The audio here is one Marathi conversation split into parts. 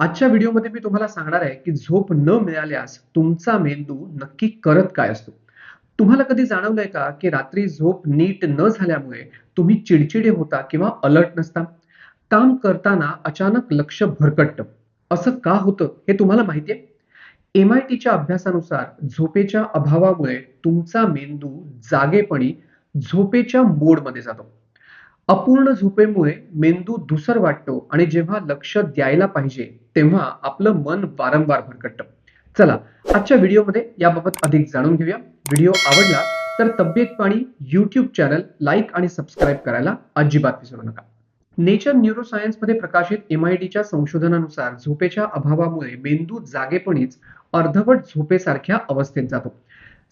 आजच्या व्हिडिओमध्ये मी तुम्हाला सांगणार आहे की झोप न मिळाल्यास तुमचा मेंदू नक्की करत काय असतो? तुम्हाला कधी जाणवलंय का की रात्री झोप नीट न झाल्यामुळे तुम्ही चिडचिडे होता किंवा अलर्ट नसता? काम करताना अचानक लक्ष भरकटतं. असं का होतं हे तुम्हाला माहिती आहे? एम आय टीच्या अभ्यासानुसार झोपेच्या अभावामुळे तुमचा मेंदू जागेपणी झोपेच्या मोडमध्ये जातो. अपूर्ण झोपेमुळे मेंदू धुसर वाटतो आणि जेव्हा लक्ष द्यायला पाहिजे तेव्हा आपलं मन वारंवार भरकटतं. चला आजच्या व्हिडिओमध्ये याबाबत अधिक जाणून घेऊया. व्हिडिओ आवडला तर Tabyet Pani YouTube channel like आणि सबस्क्राईब करायला अजिबात विसरू नका. नेचर न्यूरोसायन्समध्ये प्रकाशित एम आय डीच्या संशोधनानुसार झोपेच्या अभावामुळे मेंदू जागेपणीच अर्धवट झोपेसारख्या अवस्थेत जातो.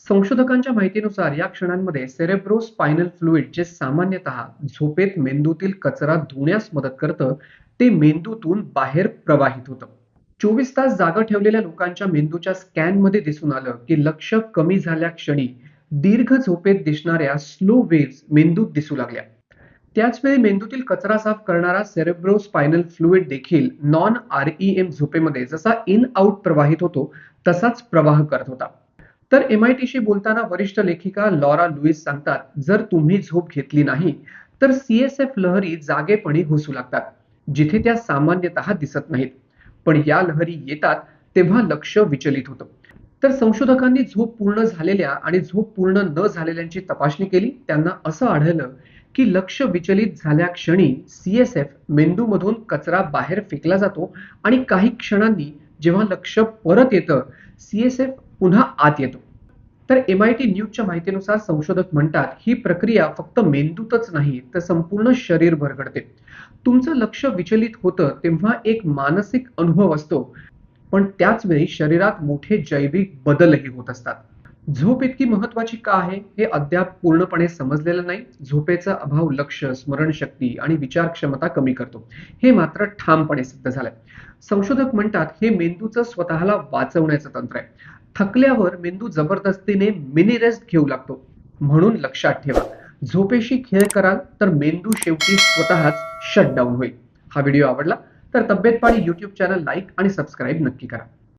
संशोधकांच्या माहितीनुसार या क्षणांमध्ये सेरेब्रो स्पायनल फ्लुइड जे सामान्यतः झोपेत मेंदूतील कचरा धुण्यास मदत करतं ते मेंदूतून बाहेर प्रवाहित होतं. चोवीस तास जागा ठेवलेल्या लोकांच्या मेंदूच्या स्कॅनमध्ये दिसून आलं की लक्ष कमी झाल्या क्षणी दीर्घ झोपेत दिसणाऱ्या स्लो वेव्स मेंदूत दिसू लागल्या. त्याचवेळी मेंदूतील कचरा साफ करणारा सेरेब्रो स्पायनल फ्लुइड देखील नॉन आर ई एम झोपेमध्ये जसा इन आउट प्रवाहित होतो तसाच प्रवाह करत होता. तर एम आय टीशी बोलताना वरिष्ठ लेखिका लॉरा लुईस सांगतात जर तुम्ही झोप घेतली नाही तर सीएसएफ लहरी जागेपणी घुसू लागतात जिथे त्या सामान्यतः दिसत नाहीत. पण या लहरी येतात तेव्हा लक्ष विचलित होतं. तर संशोधकांनी झोप पूर्ण झालेल्या आणि झोप पूर्ण न झालेल्यांची तपासणी केली. त्यांना असं आढळलं की लक्ष विचलित झाल्या क्षणी सीएसएफ मेंदूमधून कचरा बाहेर फेकला जातो आणि काही क्षणांनी जेव्हा लक्ष परत येतं सीएसएफ पुन्हा आत येतो. तर एम आय टी न्यूजच्या माहितीनुसार संशोधक म्हणतात ही प्रक्रिया फक्त मेंदूतच नाही तर संपूर्ण शरीर भरगडते. तुमचं लक्ष विचलित होतं तेव्हा एक मानसिक अनुभव असतो. पण त्याच वेळी शरीरात मोठे जैविक बदलही होत असतात. झोप इतकी महत्वाची का आहे हे अद्याप पूर्णपणे समजलेलं नाही. झोपेचा अभाव लक्ष स्मरणशक्ती आणि विचार क्षमता कमी करतो. हे मात्र ठामपणे सिद्ध झालंय. संशोधक म्हणतात हे मेंदूचं स्वतःला वाचवण्याचं तंत्र आहे. थकल्यावर मेंदू जबरदस्तीने मिनी रेस्ट घेऊ लागतो. म्हणून लक्षात ठेवा झोपेशी खेळ कराल तर मेंदू शेवटी स्वतःच शटडाऊन होईल. हा व्हिडिओ आवडला तर Tabyet Pani YouTube channel like आणि सबस्क्राईब नक्की करा.